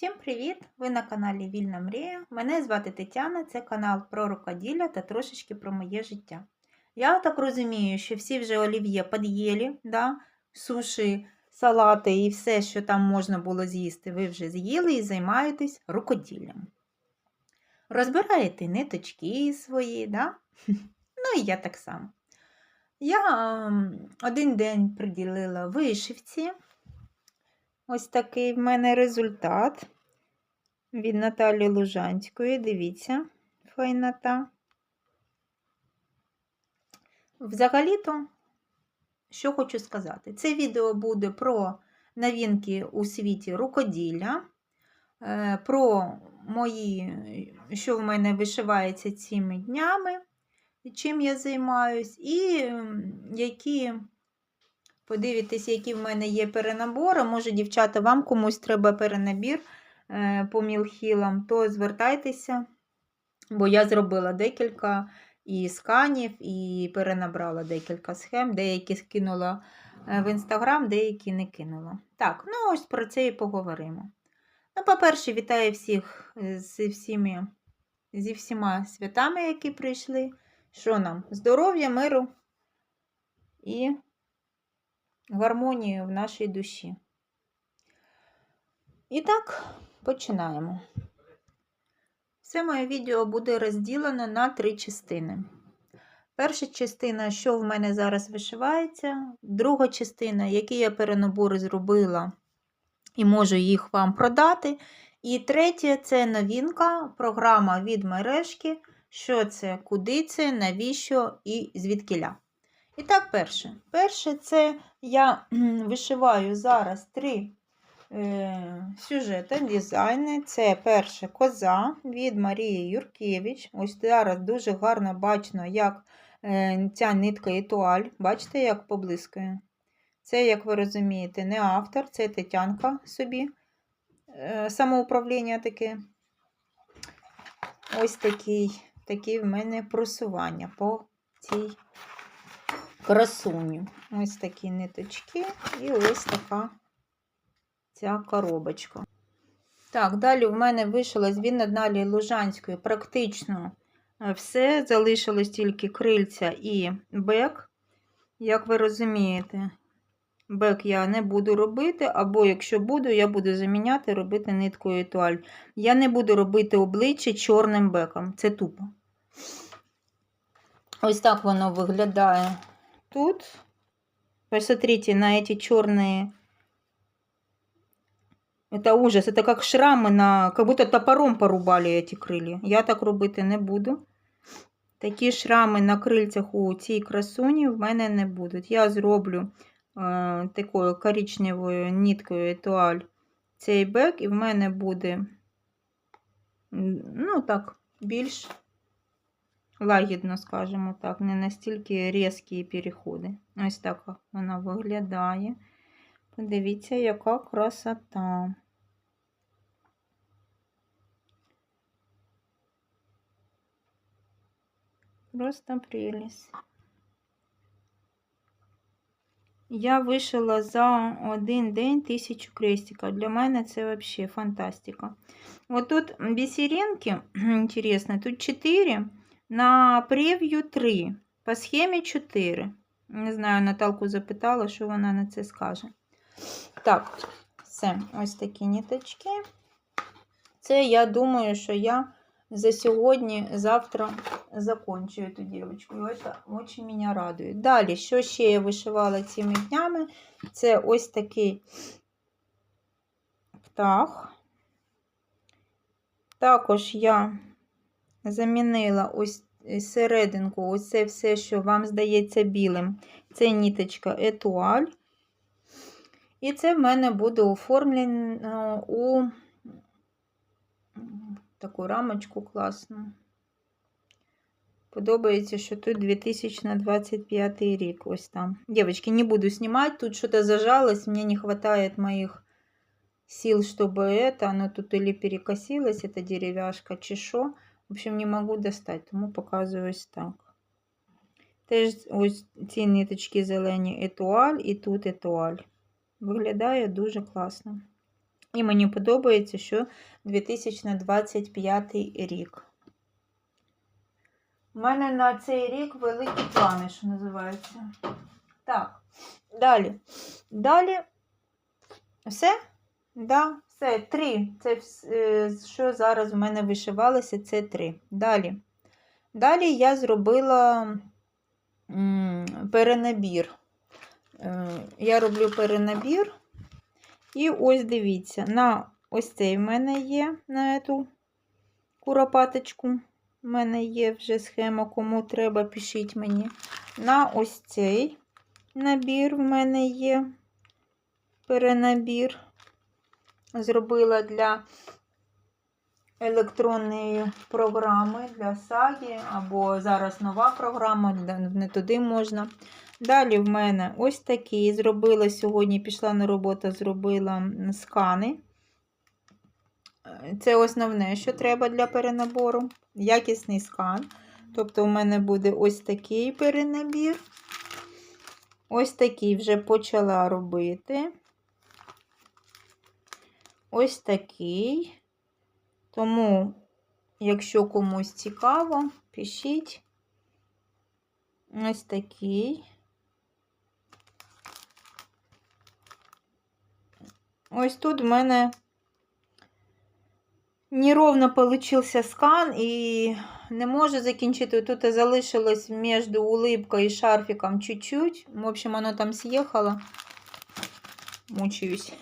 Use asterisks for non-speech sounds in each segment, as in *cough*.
Всім привіт! Ви на каналі Вільна Мрія. Мене звати Тетяна, це канал про рукоділля та трошечки про моє життя. Я так розумію, що всі вже олів'є під'їли, да? суші, салати і все, що там можна було з'їсти, ви вже з'їли і займаєтесь рукоділлям. Розбираєте ниточки свої, да? *laughs* ну і я так само. Я ем, один день приділила вишивці. Ось такий в мене результат від Наталі Лужанської. Дивіться, файнота. Взагалі-то, що хочу сказати, це відео буде про новинки у світі рукоділля, е, про мої, що в мене вишивається цими днями, чим я займаюсь, і які Подивитесь, які в мене є перенабори. Може, дівчата, вам комусь треба перенабір по мілхілам, то звертайтеся, бо я зробила декілька і сканів, і перенабрала декілька схем, деякі скинула е, в інстаграм, деякі не кинула. Так, ну ось про це і поговоримо. Ну, по-перше, вітаю всіх зі всіми, зі всіма святами, які прийшли. Що нам? Здоров'я, миру і гармонію в нашій душі. І так, починаємо. Все моє відео буде розділено на три частини. Перша частина, що в мене зараз вишивається, друга частина, які я перенабори зробила і можу їх вам продати. І третє це новинка, програма від мережки. Що це, куди це, навіщо і звідкиля. І так, перше. Перше, це я вишиваю зараз три е, сюжети, дизайни. Це перше коза від Марії Юркевич. Ось зараз дуже гарно бачно, як е, ця нитка етуаль. Бачите, як поблискує? Це, як ви розумієте, не автор, це Тетянка собі. Е, самоуправління таке. Ось такий, такі в мене просування по цій красуню. Ось такі ниточки і ось така ця коробочка. Так, далі в мене вишилась від Надалі Лужанської практично е, все. Залишилось тільки крильця і бек. Як ви розумієте, бек я не буду робити, або якщо буду, я буду заміняти, робити ниткою туаль. Я не буду робити обличчя чорним беком. Це тупо. Ось так воно виглядає тут. Посмотрите на эти черные. Это ужас. Это как шрамы на... Как будто топором порубали эти крылья. Я так робити не буду. Такі шрами на крильцях у цій красуні в мене не будуть. Я зроблю е, такою коричневою ниткою етуаль цей бек, і в мене буде, ну так, більш лагідно, скажімо так, не настільки різкі переходи. Ось так вона виглядає. Подивіться, яка красота. Просто прелість. Я вишила за один день тисячу крестиків. Для мене це взагалі фантастика. Вот тут бісеринки, *clears throat* интересно, тут 4. На прев'ю 3, по схемі 4. Не знаю, Наталку запитала, що вона на це скаже. Так, все, ось такі ніточки. Це я думаю, що я за сьогодні, завтра закончу цю дівчинку. І це дуже мене радує. Далі, що ще я вишивала цими днями? Це ось такий птах. Також я замінила ось е, серединку, ось це все, що вам здається білим. Це ніточка етуаль. І це в мене буде оформлено у таку рамочку класну. Подобається, що тут 2025 рік. Ось там. Девочки, не буду снимать. Тут что-то зажалось. Мне не хватает моих сил, чтобы это. Оно тут или перекосилось, это деревяшка, чи що. В общем, не можу достати, тому показую ось так. Теж ось ці ниточки зелені етуаль і тут етуаль. Виглядає дуже класно. І мені подобається, що 2025 рік. У мене на цей рік великі плани, що називається. Так, далі. Далі. Все? Да, все, три. Це е, що зараз в мене вишивалося, це три. Далі. Далі я зробила перенабір. Е, Я роблю перенабір. І ось дивіться, на ось цей в мене є на цю куропаточку. У мене є вже схема, кому треба, пишіть мені. На ось цей набір в мене є перенабір. Зробила для електронної програми для сагі, або зараз нова програма, не туди можна. Далі в мене ось такий. Зробила сьогодні, пішла на роботу, зробила скани. Е, Це основне, що треба для перенабору. Якісний скан. Тобто, у мене буде ось такий перенабір. Ось такий вже почала робити. Ось такий. Тому, якщо комусь цікаво, пишіть. Ось такий. Ось тут в мене неровно получився скан і не можу закінчити. Тут залишилось між улыбкою і шарфиком чуть-чуть. В общем, оно там съехало. Мучаюсь.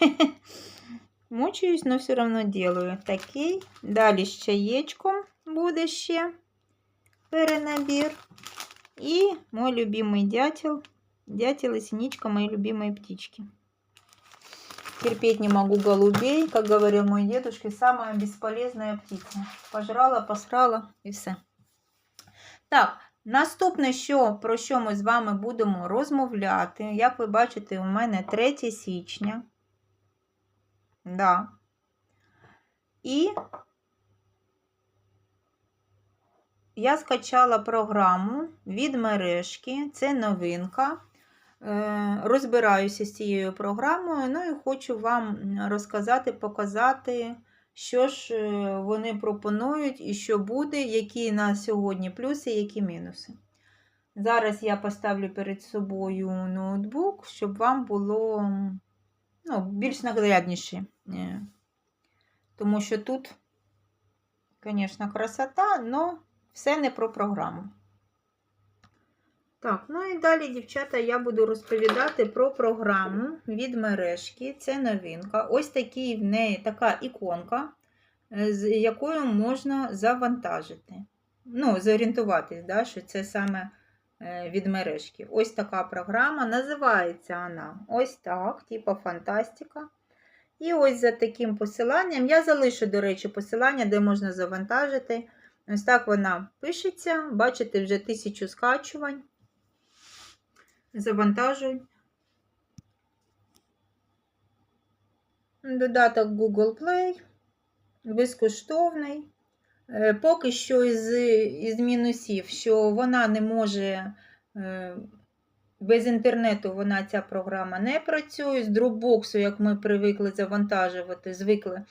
*laughs* Мучаюсь, но все равно делаю. Такий. Далі з яєчком буде ще перенабір. І мой любимый дятел. Дятел и синичка мои любимые птички. Терпеть не могу голубей. Как говорил мой дедушка, самая бесполезная птица. Пожрала, посрала і все. Так, наступне, що, про що ми з вами будемо розмовляти. Як ви бачите, у мене 3 січня. Да. І я скачала програму від мережки, це новинка. Е, Розбираюся з цією програмою, ну і хочу вам розказати, показати, що ж е, вони пропонують і що буде, які на сьогодні плюси, які мінуси. Зараз я поставлю перед собою ноутбук, щоб вам було ну, більш наглядніше. Е, Тому що тут, звісно, красота, але все не про програму. Так, ну і далі, дівчата, я буду розповідати про програму від мережки. Це новинка. Ось такий в неї така іконка, е, з якою можна завантажити. Ну, зорієнтуватись, да, що це саме е, від мережки. Ось така програма. Називається вона ось так, типу фантастика. І ось за таким посиланням. Я залишу, до речі, посилання, де можна завантажити. Ось так вона пишеться. Бачите, вже тисячу скачувань. Завантажуй. Додаток Google Play. Безкоштовний. Е, Поки що із, із мінусів, що вона не може е, без інтернету вона ця програма не працює. З Dropbox, як ми привикли завантажувати, звикли,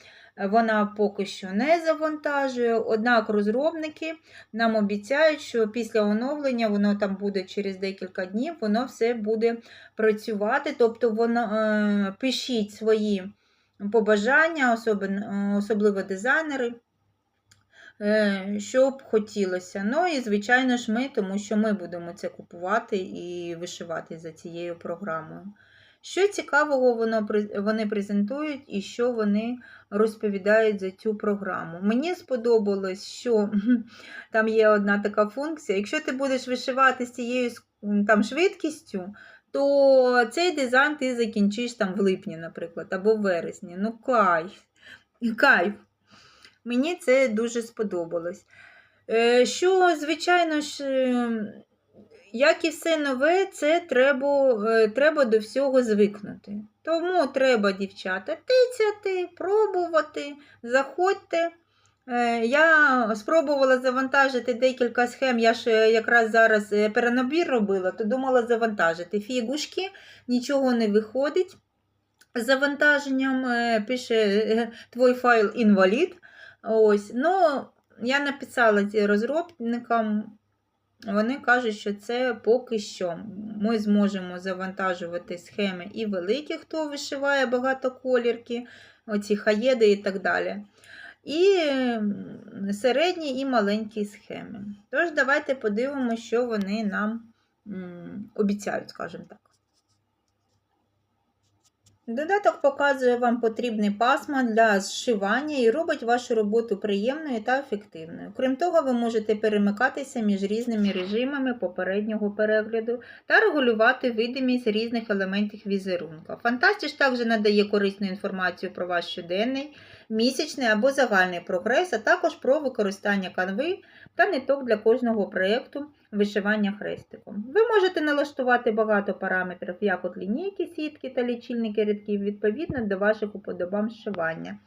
вона поки що не завантажує. Однак розробники нам обіцяють, що після оновлення, воно там буде через декілька днів, воно все буде працювати. Тобто, воно, е, пишіть свої побажання, особи- особливо дизайнери. Е, Що б хотілося. Ну і, звичайно ж, ми, тому що ми будемо це купувати і вишивати за цією програмою. Що цікавого воно, вони презентують і що вони розповідають за цю програму. Мені сподобалось, що *laughs* там є одна така функція. Якщо ти будеш вишивати з цією там, швидкістю, то цей дизайн ти закінчиш там в липні, наприклад, або в вересні. Ну, кайф. Кайф. Мені це дуже сподобалось. Е, Що, звичайно ж, е, як і все нове, це треба, е, треба до всього звикнути. Тому треба, дівчата, тицяти, пробувати, заходьте. Е, Я спробувала завантажити декілька схем. Я ж якраз зараз е, перенабір робила, то думала завантажити фігушки, нічого не виходить. з завантаженням пише твій файл інвалід. Ось. Ну, я написала розробникам. Вони кажуть, що це поки що. Ми зможемо завантажувати схеми і великі, хто вишиває багатоколірки, оці хаєди і так далі. І середні і маленькі схеми. Тож, давайте подивимося, що вони нам обіцяють, скажімо так. Додаток показує вам потрібний пасма для зшивання і робить вашу роботу приємною та ефективною. Крім того, ви можете перемикатися між різними режимами попереднього перегляду та регулювати видимість різних елементів візерунка. Фантастіш також надає корисну інформацію про ваш щоденний, місячний або загальний прогрес, а також про використання канви та ниток для кожного проєкту вишивання хрестиком. Ви можете налаштувати багато параметрів, як от лінійки, сітки та лічильники рядків, відповідно до ваших уподобань зшивання.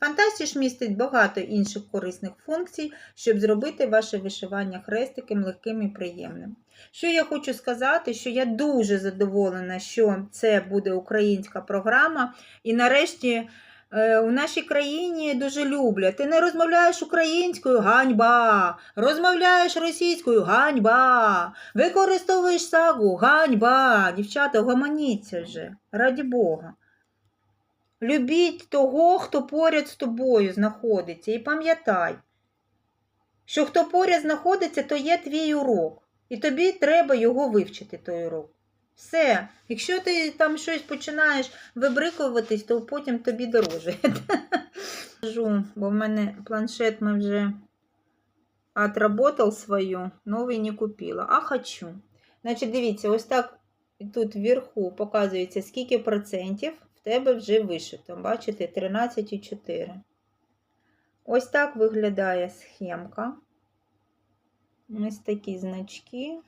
Фантастіж містить багато інших корисних функцій, щоб зробити ваше вишивання хрестиком легким і приємним. Що я хочу сказати, що я дуже задоволена, що це буде українська програма, і нарешті е, у нашій країні дуже люблять. Ти не розмовляєш українською ганьба, розмовляєш російською ганьба, використовуєш сагу ганьба. Дівчата, гомоніться вже, раді Бога. Любіть того, хто поряд з тобою знаходиться, і пам'ятай, що хто поряд знаходиться, то є твій урок, і тобі треба його вивчити, той урок. Все, якщо ти там щось починаєш вибрикуватись, то потім тобі дороже. *laughs* Бо в мене планшет ми вже отработал свою, новий не купила, а хочу. Значить, дивіться, ось так тут вверху показується, скільки процентів в тебе вже вишито. Бачите, 13,4. Ось так виглядає схемка. Ось такі значки.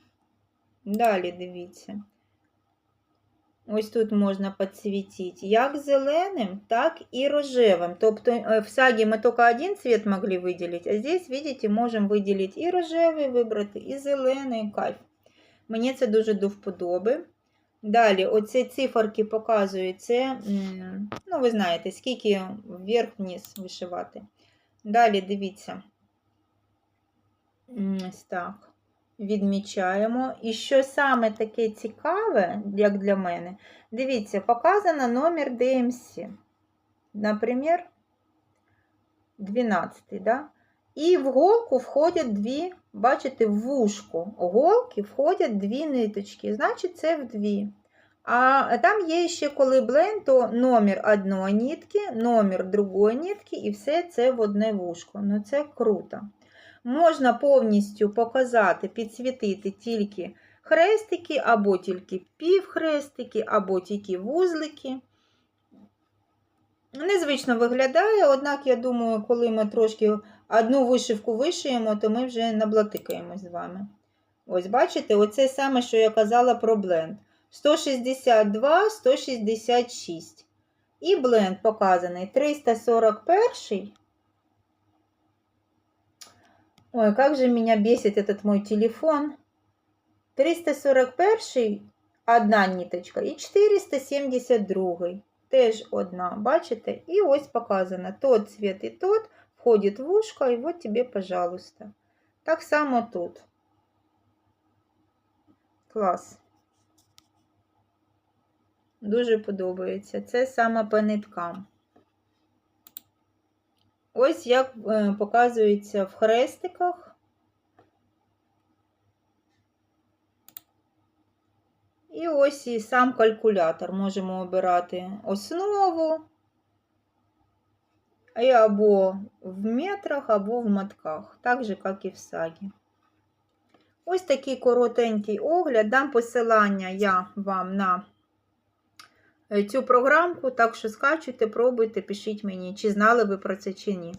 Далі дивіться. Ось тут можна підсвітити як зеленим, так і рожевим. Тобто э, в саге мы только один цвет могли выделить, а здесь, видите, можемо виділити і рожевий вибрати, і зелений кайф. Мені це дуже до вподоби. Далі, оці циферки показують це, м, ну, ви знаєте, скільки вверх-вниз вишивати. Далі дивіться. М, Ось так. Відмічаємо. І що саме таке цікаве, як для мене, дивіться, показано номер DMC. Наприклад, 12, да? І в голку входять дві, бачите, в вушку голки входять дві ниточки, значить, це в дві. А там є ще коли бленд, то номер одної нитки, номер другої нитки, і все це в одне вушко. Ну це круто. Можна повністю показати, підсвітити тільки хрестики, або тільки півхрестики, або тільки вузлики. Незвично виглядає, однак, я думаю, коли ми трошки одну вишивку вишиємо, то ми вже наблатикаємось з вами. Ось, бачите, оце саме, що я казала про бленд. 162, 166. І бленд показаний 341. Ой, как же меня бесит этот мой телефон. 341 одна ниточка і 472 теж одна, бачите? І ось показано тот цвет і тот входить в ушко, і вот тебе, пожалуйста. Так само тут. Клас. Дуже подобається. Це саме по ниткам. Ось як е, показується в хрестиках. І ось і сам калькулятор. Можемо обирати основу, або в метрах, або в мотках, так же, як і в сагі. Ось такий коротенький огляд. Дам посилання я вам на цю програмку, так що скачуйте, пробуйте, пишіть мені, чи знали ви про це, чи ні.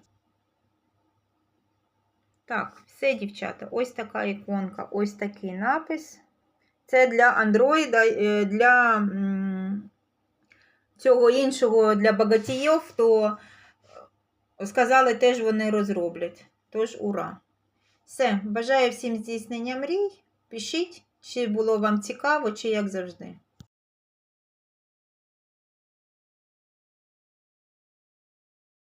Так, все, дівчата, ось така іконка, ось такий напис. Це для Android, е, для цього іншого для багатіїв, то е, сказали, теж вони розроблять. Тож, ура! Все, бажаю всім здійснення мрій. Пишіть, чи було вам цікаво, чи як завжди.